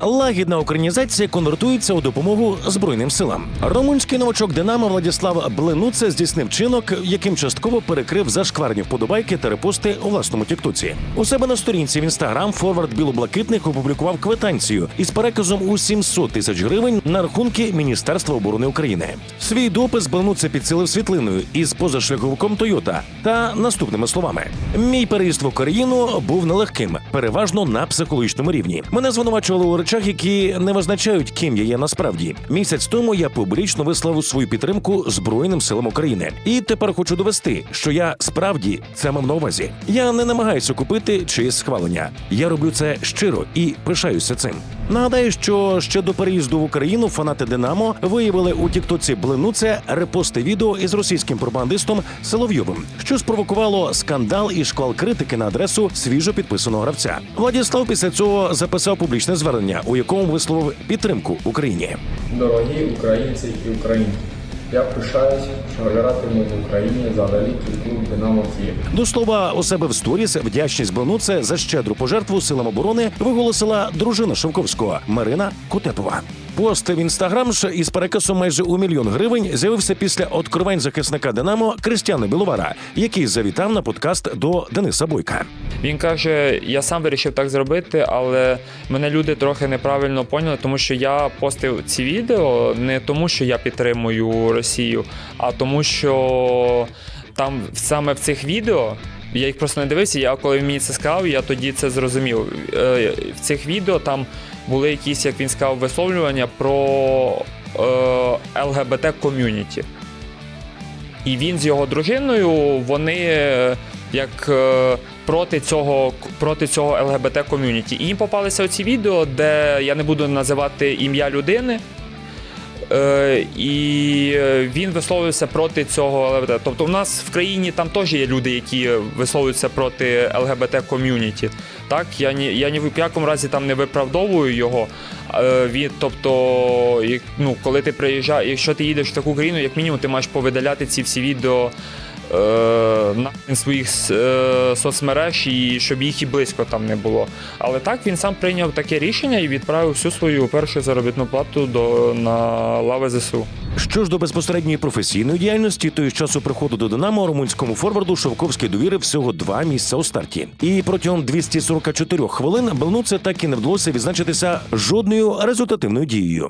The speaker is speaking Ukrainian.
Лагідна українізація конвертується у допомогу збройним силам. Румунський новачок Динамо Владіслав Бленуце здійснив чинок, яким частково перекрив зашкварні вподобайки та репости у власному тіктоці. У себе на сторінці в інстаграм форвард білоблакитних опублікував квитанцію із переказом у 700 тисяч гривень на рахунки Міністерства оборони України. Свій допис Бленуце підсилив світлиною із позашляховиком Тойота та наступними словами: мій переїзд в Україну був нелегким, переважно на психологічному рівні. Мене звинувачували у речах, які не визначають, ким я є насправді. Місяць тому я публічно висловив свою підтримку Збройним силам України, і тепер хочу довести, що я справді це мав на увазі. Я не намагаюся купити чиєсь схвалення. Я роблю це щиро і пишаюся цим. Нагадаю, що ще до переїзду в Україну фанати Динамо виявили у Тіктоці Бленуце репости відео із російським пропагандистом Соловйовим, що спровокувало скандал і шквал критики на адресу свіжо підписаного гравця. Владіслав після цього записав публічне звернення, у якому висловив підтримку Україні. Дорогі українці і українки, я пишаюсь, що гратиму в Україні за клуб Динамо Київ. До слова, у себе в сторіс вдячність Бонуце за щедру пожертву силам оборони виголосила дружина Шевковського Марина Кутепова. Пост в інстаграм із переказом майже у мільйон гривень з'явився після откровень захисника Динамо Кристяна Біловара, який завітав на подкаст до Дениса Бойка. Він каже: я сам вирішив так зробити, але мене люди трохи неправильно поняли, тому що я постив ці відео не тому, що я підтримую Росію, а тому, що там саме в цих відео. Я їх просто не дивився. Я коли він мені це сказав, я тоді це зрозумів. Е, В цих відео там були якісь, як він сказав, висловлювання про е, ЛГБТ ком'юніті. І він з його дружиною вони як е, проти цього проти цього ЛГБТ ком'юніті. І їм попалися оці відео, де я не буду називати ім'я людини. Е, і е, він висловився проти цього ЛГБТ. Тобто, у нас в країні там теж є люди, які висловлюються проти ЛГБТ ком'юніті. Так, я ні, я ні в якому разі там не виправдовую його. Е, Він, тобто, як- ну, коли ти приїжджаєш, якщо ти їдеш в таку країну, як мінімум, ти маєш повидаляти ці всі відео на своїх е, соцмереж і щоб їх і близько там не було. Але так він сам прийняв таке рішення і відправив всю свою першу заробітну плату до на лави ЗСУ. Що ж до безпосередньої професійної діяльності, то із часу приходу до Динамо румунському форварду Шовковський довірив всього два місця у старті. І протягом 244 хвилин Белнуце так і не вдалося відзначитися жодною результативною дією.